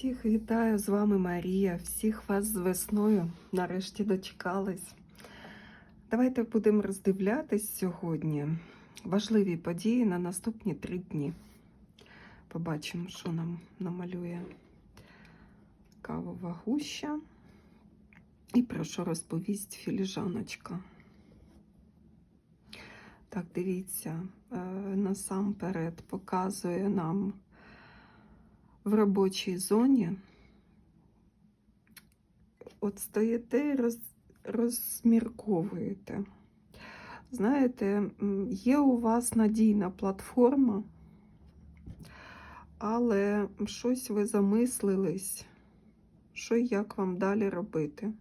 Всіх вітаю з вами Марія. Всіх вас з весною. Нарешті дочекались. Давайте будемо роздивлятись сьогодні важливі події на наступні три дні. Побачимо, що нам намалює кавова гуща. І про що розповість філіжаночка. Так, дивіться, е, насамперед показує нам в робочій зоні. От стоїте і роз, розмірковуєте. Знаєте, є у вас надійна платформа, але щось ви замислились, що і як вам далі робити.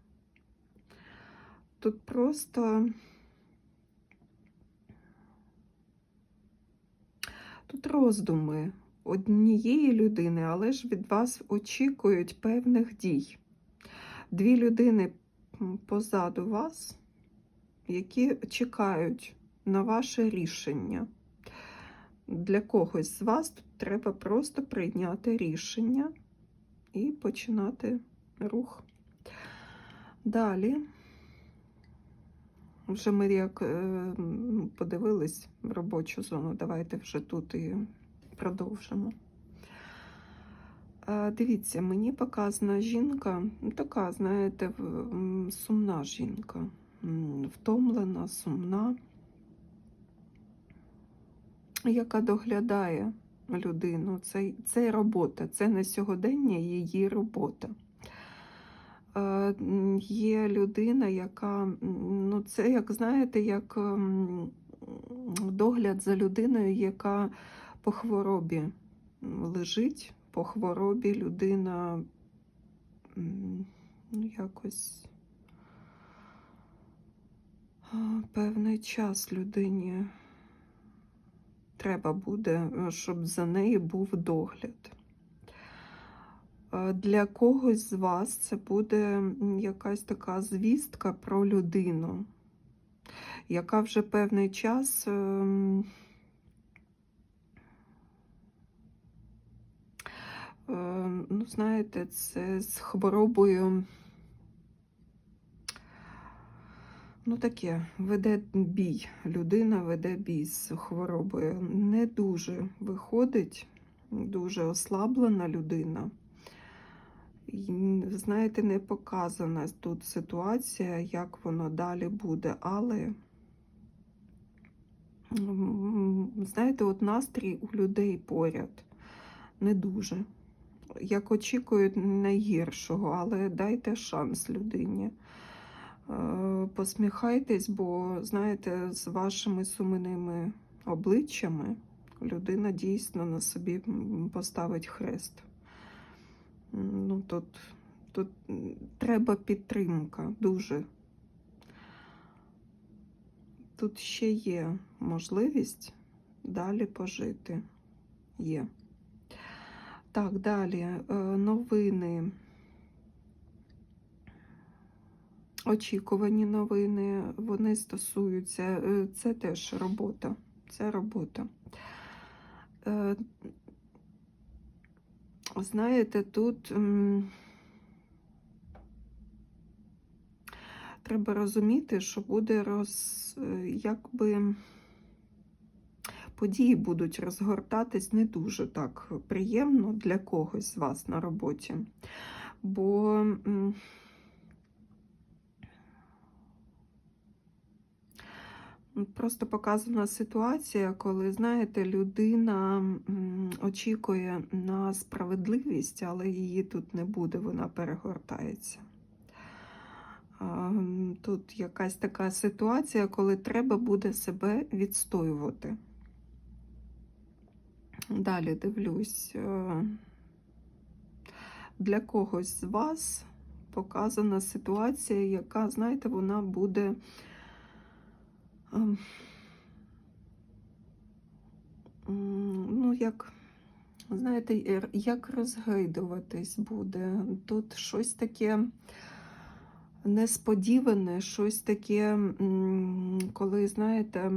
Тут просто тут роздуми однієї людини, але ж від вас очікують певних дій. Дві людини позаду вас, які чекають на ваше рішення. Для когось з вас тут треба просто прийняти рішення і починати рух. Далі. Вже ми як е, подивились робочу зону, давайте вже тут і продовжимо. Е, Дивіться, мені показана жінка, ну, така, знаєте, сумна жінка, втомлена, сумна, яка доглядає людину. Це, це робота, це не сьогодення її робота. Е, Є людина, яка, ну це, як знаєте, як догляд за людиною, яка по хворобі лежить, по хворобі людина ну, якось певний час людині треба буде, е, щоб за нею був догляд. Для когось з вас це буде якась така звістка про людину, яка вже певний час ем, е, ну, знаєте, це з хворобою. Ну, таке, веде бій. Людина веде бій з хворобою. Не дуже виходить, дуже ослаблена людина. Знаєте, не показана тут ситуація, як воно далі буде, але знаєте, от настрій у людей поряд не дуже. Як очікують найгіршого, але дайте шанс людині. Е, Посміхайтесь, бо, знаєте, з вашими сумними обличчями людина дійсно на собі поставить хрест. Ну, тут, тут треба підтримка дуже. Тут ще є можливість далі пожити. Є. Так, далі е, новини. Очікувані новини, вони стосуються, е, це теж робота. Це робота. Е, Знаєте, тут треба розуміти, що буде роз, якби події будуть розгортатись не дуже так приємно для когось з вас на роботі. Бо Просто показана ситуація, коли, знаєте, людина очікує на справедливість, але її тут не буде, вона перегортається. Тут якась така ситуація, коли треба буде себе відстоювати. Далі дивлюсь, е, для когось з вас показана ситуація, яка, знаєте, вона буде. Ем, Ну, як, знаєте, як розгайдуватись буде. Тут щось таке несподіване, щось таке, коли, знаєте,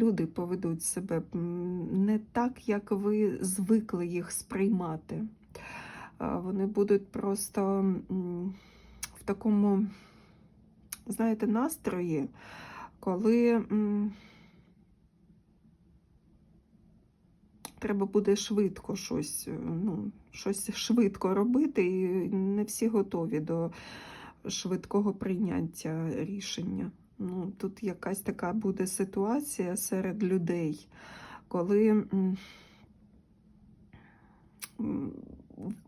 люди поведуть себе не так, як ви звикли їх сприймати. Вони будуть просто в такому, знаєте, настрої, коли треба буде швидко щось, е, ну, щось швидко робити, і не всі готові до швидкого прийняття рішення. Ну, тут якась така буде ситуація серед людей, коли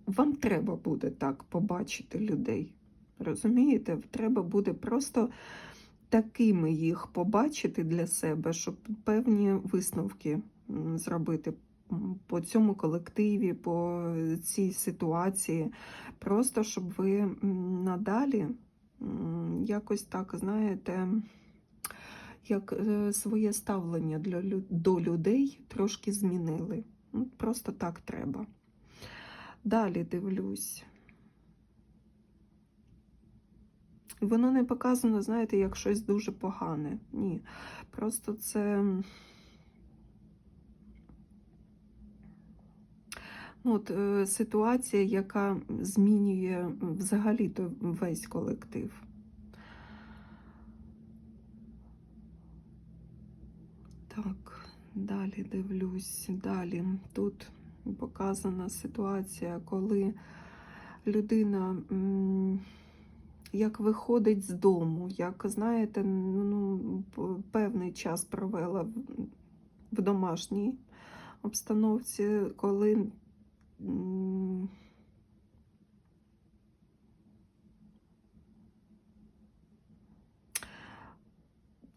вам треба буде так побачити людей. Розумієте? Треба буде просто такими їх побачити для себе, щоб певні висновки зробити по цьому колективі, по цій ситуації. Просто щоб ви надалі якось так, знаєте, як е, своє ставлення для, до людей трошки змінили. Ну, Просто так треба. Далі дивлюсь. Воно не показано, знаєте, як щось дуже погане. Ні. Просто це. Ну, от, е, ситуація, яка змінює взагалі то весь колектив. Так, далі дивлюсь. Далі. Тут показана ситуація, коли людина як виходить з дому, як, знаєте, ну, певний час провела в, в домашній обстановці, коли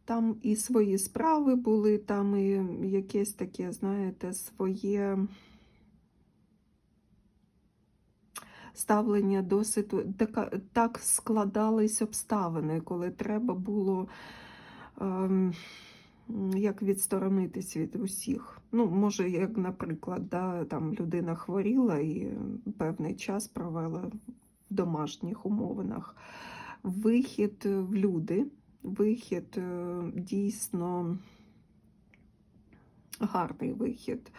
там і свої справи були, там і якесь таке, знаєте, своє ставлення до ситуації. Так, складались обставини, коли треба було ем, як відсторонитись від усіх. Ну, може, як, наприклад, да, там людина хворіла і певний час провела в домашніх умовинах. Вихід в люди, вихід е, дійсно гарний вихід.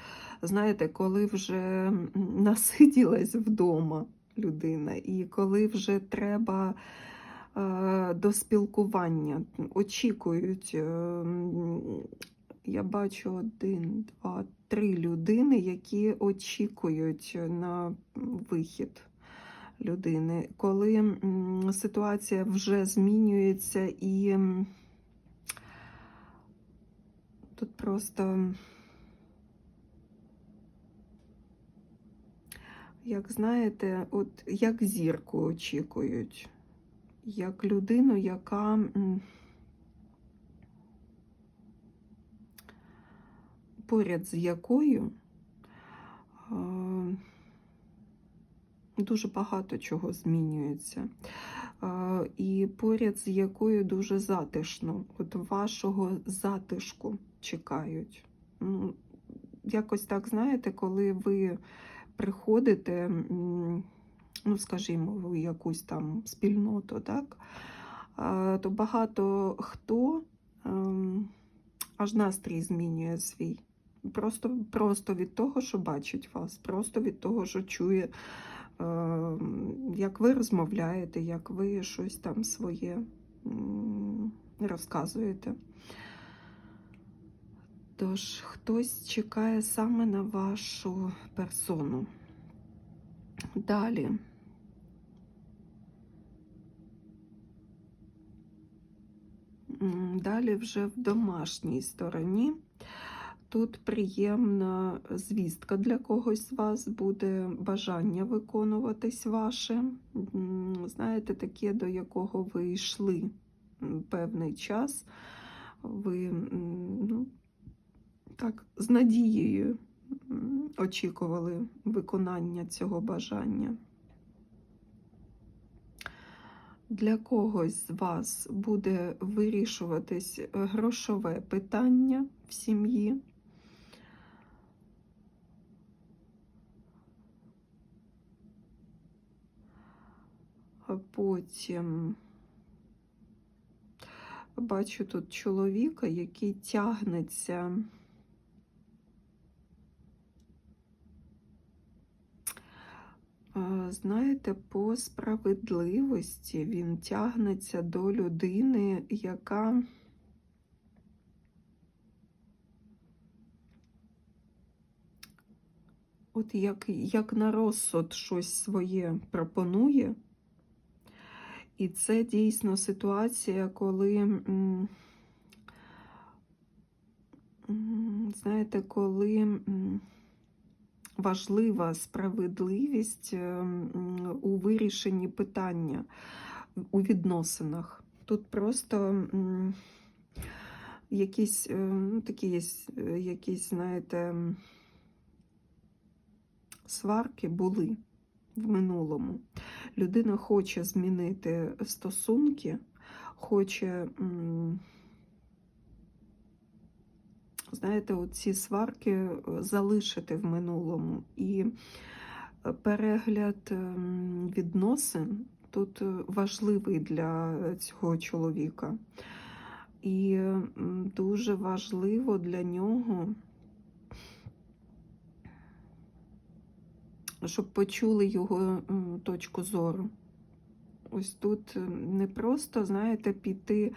Знаєте, коли вже насиділась вдома людина, і коли вже треба е, до спілкування, очікують. е, Я бачу один, два, три людини, які очікують на вихід людини, коли ситуація вже змінюється і тут просто. Як знаєте, от як зірку очікують, як людину, яка поряд з якою дуже багато чого змінюється, і поряд з якою дуже затишно, от вашого затишку чекають. Ну, якось так, знаєте, коли ви приходите, ну, скажімо, в якусь там спільноту, так, то багато хто ем, аж настрій змінює свій. Просто, просто від того, що бачить вас, просто від того, що чує, як ви розмовляєте, як ви щось там своє розказуєте. Тож хтось чекає саме на вашу персону. Далі. Далі вже в домашній стороні. Тут приємна звістка для когось з вас буде бажання виконуватись ваше. Знаєте, таке, до якого ви йшли певний час. Ви ну, так, з надією очікували виконання цього бажання. Для когось з вас буде вирішуватись грошове питання в сім'ї. Потім бачу тут чоловіка, який тягнеться. Знаєте, по справедливості він тягнеться до людини, яка от як, як на розсуд щось своє пропонує. І це дійсно ситуація, коли, знаєте, коли важлива справедливість е, у вирішенні питання у відносинах. Тут просто якісь е, ну, такі е, якісь, знаєте, сварки були в минулому. Людина хоче змінити стосунки, хоче, знаєте, ці сварки е, залишити в минулому. І е, перегляд ем, відносин тут е, важливий для цього чоловіка. І дуже важливо для нього, щоб почули його точку зору. Ось тут не просто, знаєте, піти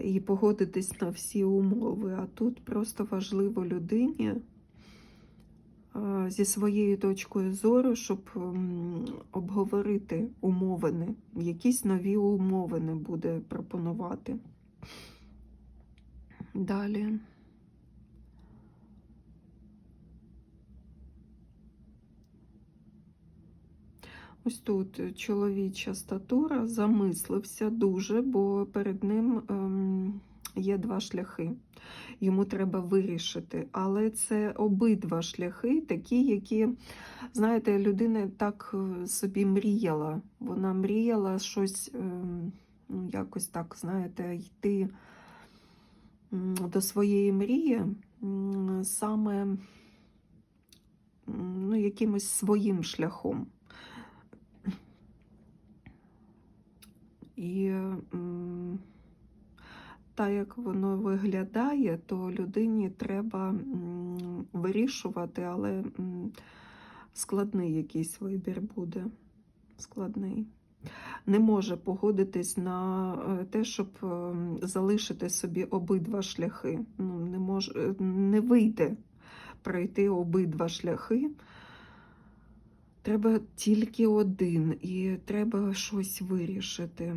і погодитись на всі умови, а тут просто важливо людині зі своєю точкою зору, щоб обговорити умовини, якісь нові умовини буде пропонувати. Далі. Ось тут е, чоловіча статура замислився дуже, бо перед ним ем, є два шляхи. Йому треба вирішити. Але це обидва шляхи, такі, які, знаєте, людина так е, собі мріяла. Вона мріяла щось, ем, ну, якось так, знаєте, йти до своєї мрії саме ну, якимось своїм шляхом. І так як воно виглядає, то людині треба вирішувати, але складний якийсь вибір буде. Складний. Не може погодитись на е, те, щоб ем, залишити собі обидва шляхи. Ну, не, може, не вийде пройти обидва шляхи. Треба тільки один, і треба щось вирішити.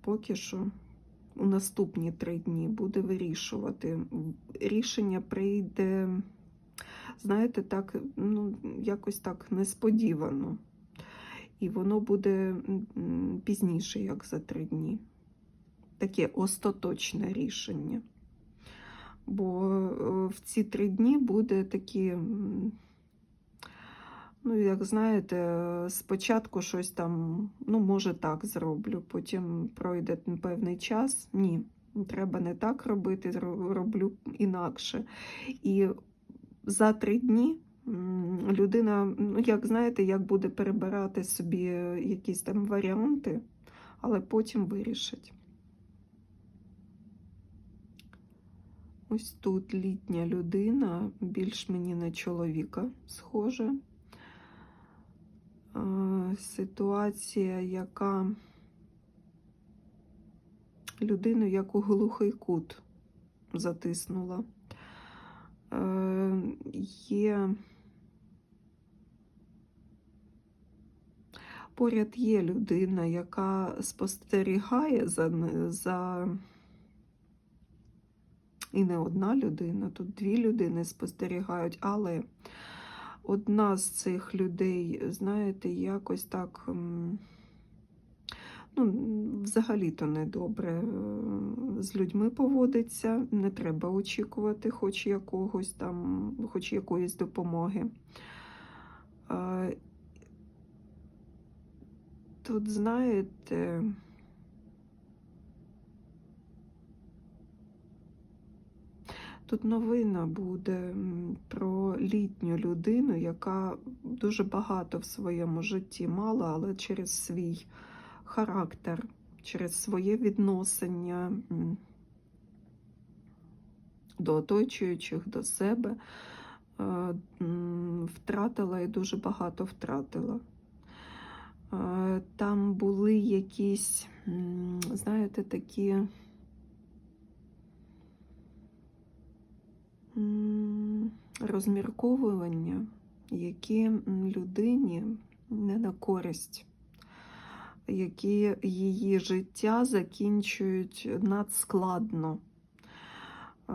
Поки що у наступні три дні буде вирішувати. Рішення прийде, знаєте, так, ну, якось так несподівано. І воно буде пізніше, як за три дні. Таке остаточне рішення. Бо е, в ці три дні буде такі. Ну, як знаєте, спочатку щось там, ну, може, так зроблю, потім пройде певний час. Ні, треба не так робити, роблю інакше. І за три дні людина, ну, як знаєте, як буде перебирати собі якісь там варіанти, але потім вирішить. Ось тут літня людина, більш мені на чоловіка схожа е, ситуація, яка людину як у глухий кут затиснула. Е, Є поряд є людина, яка спостерігає за, за і не одна людина, тут дві людини спостерігають, але одна з цих людей, знаєте, якось так, ну, взагалі-то недобре е, з людьми поводиться, не треба очікувати хоч якогось там, хоч якоїсь допомоги. Е, Тут, знаєте, Тут новина буде про літню людину, яка дуже багато в своєму житті мала, але через свій характер через своє відношення до оточуючих, до себе е, втратила і дуже багато втратила. Е, Там були якісь, знаєте, такі розмірковування, які людині не на користь, які її життя закінчують надскладно. Е,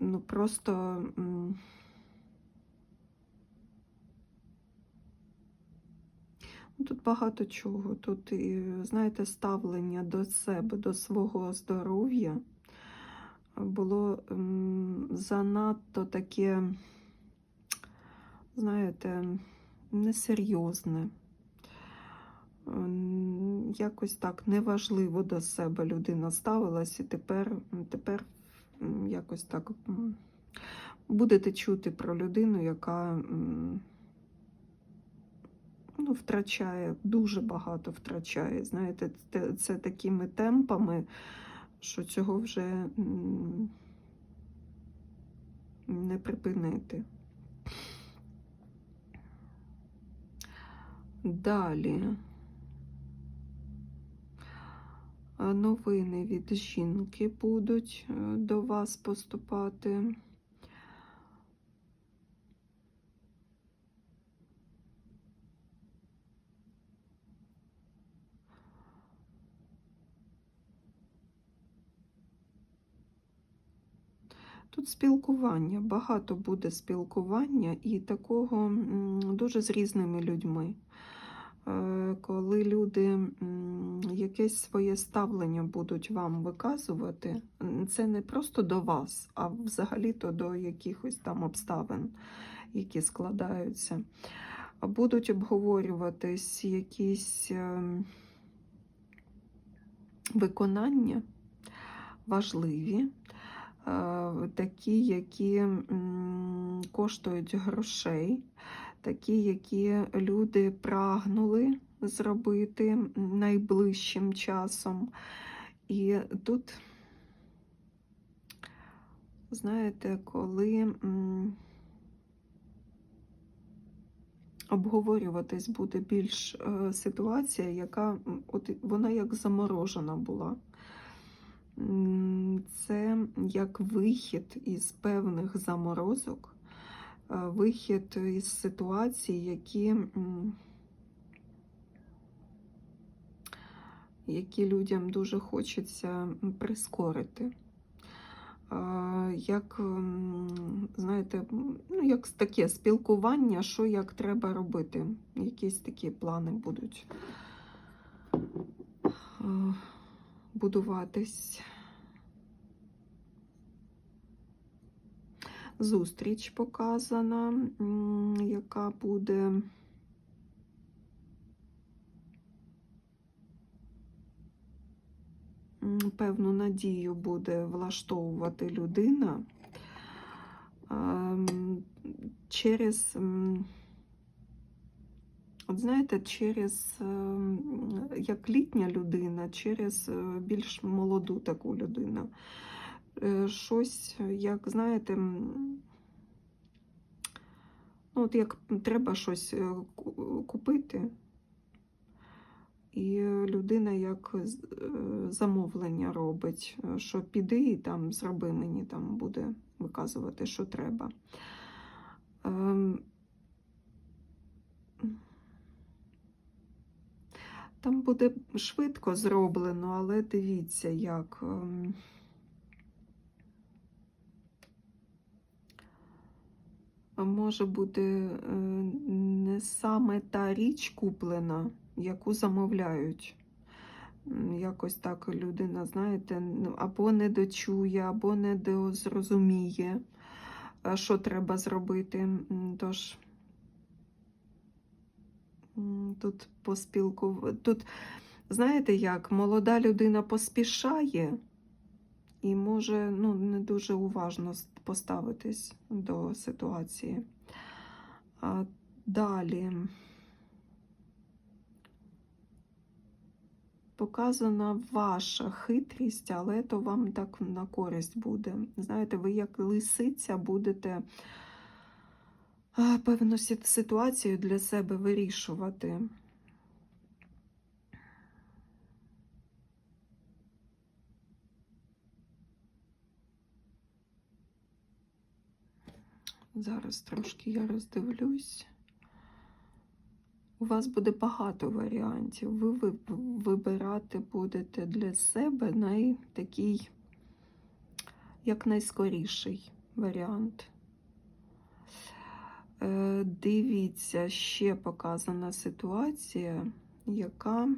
Ну, просто Ну, Тут багато чого. Тут, знаєте, ставлення до себе, до свого здоров'я було занадто таке, знаєте, несерйозне. Якось так неважливо до себе людина ставилась, і тепер, тепер якось так будете чути про людину, яка. ну, втрачає, дуже багато втрачає. Знаєте, це такими темпами, що цього вже не припинити. Далі. Новини від жінки будуть е, до вас поступати. Тут спілкування, багато буде спілкування і такого дуже з різними людьми. Е, Коли люди якесь своє ставлення будуть вам виказувати, це не просто до вас, а взагалі-то до якихось там обставин, які складаються. Будуть обговорюватись якісь ем, виконання важливі е, такі, які коштують грошей, такі, які люди прагнули зробити найближчим часом. І тут, знаєте, коли обговорюватись буде більш е, ситуація, яка от вона як заморожена була. Це як вихід із певних заморозок, е, вихід із ситуацій, які, які людям дуже хочеться прискорити. Е, Як, знаєте, ну, як таке спілкування, що як треба робити. Якісь такі плани будуть е, будуватись. Зустріч показана, яка буде. Певну надію буде влаштовувати людина ем, через, от знаєте, через ем, як літня людина, через е, більш молоду таку людину. Е, Щось, як знаєте, ну, от як треба щось е, купити. І людина як е, замовлення робить, е, що піди і там зроби мені, там буде виказувати, що треба. Там буде швидко зроблено, але дивіться, як. ем, Може бути е, не саме та річ куплена, яку замовляють. Якось так людина, знаєте, або не дочує, або не зрозуміє, е, що треба зробити. Тож тут поспілку... Тут, знаєте як, молода людина поспішає і може ну, не дуже уважно поставитись до ситуації. А далі. показана ваша хитрість, але то вам так на користь буде. Знаєте, ви як лисиця будете певну ситуацію для себе вирішувати. Зараз трошки я роздивлюсь. У вас буде багато варіантів. Ви ви- вибирати будете для себе най, такий, як найскоріший варіант. Дивіться, ще показана ситуація, яка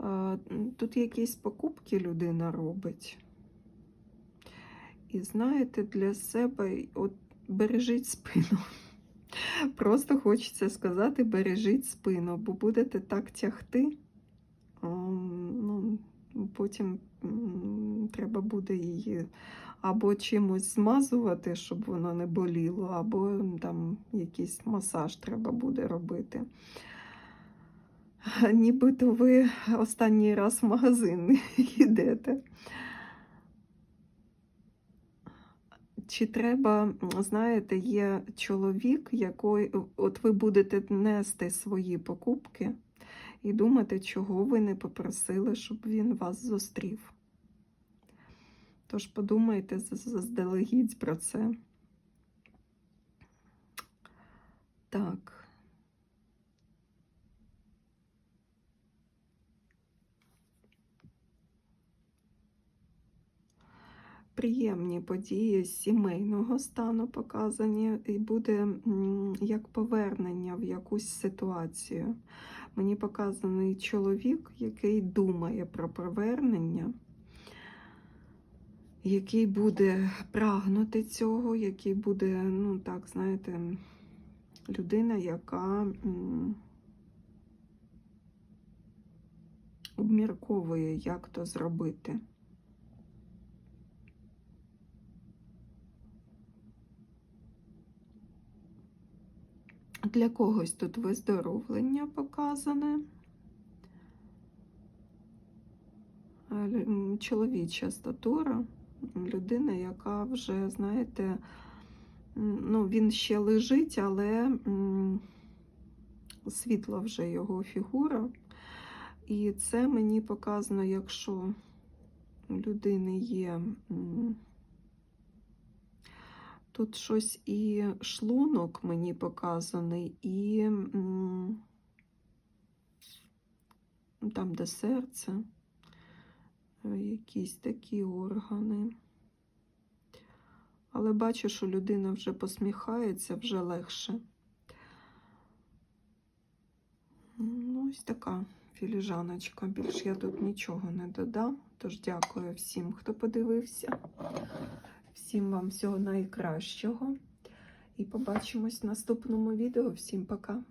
Е, Тут якісь покупки людина робить. І знаєте, для себе от бережіть спину. Просто хочеться сказати, бережіть спину, бо будете так тягти, ем, ну, потім треба буде її або чимось змазувати, щоб воно не боліло, або там якийсь масаж треба буде робити. Нібито ви останній раз в магазин йдете. Чи треба, знаєте, є чоловік, який, от ви будете нести свої покупки і думати, чого ви не попросили, щоб він вас зустрів. Тож подумайте заздалегідь про це. Так. приємні події сімейного стану показані, і буде як повернення в якусь ситуацію. Мені показаний чоловік, який думає про повернення, який буде прагнути цього, який буде, ну так, знаєте, людина, яка обмірковує, як то зробити. Для когось тут виздоровлення показане. Чоловіча статура, людина, яка вже, знаєте, ну, він ще лежить, але світла вже його фігура. І це мені показано, якщо у людини є. Тут щось і шлунок мені показаний, і там, де серце, якісь такі органи. Але бачу, що людина вже посміхається, вже легше. Ну, ось така філіжаночка. Більш я тут нічого не додам. Тож дякую всім, хто подивився. Всім вам всього найкращого. І побачимось в наступному відео. Всім пока!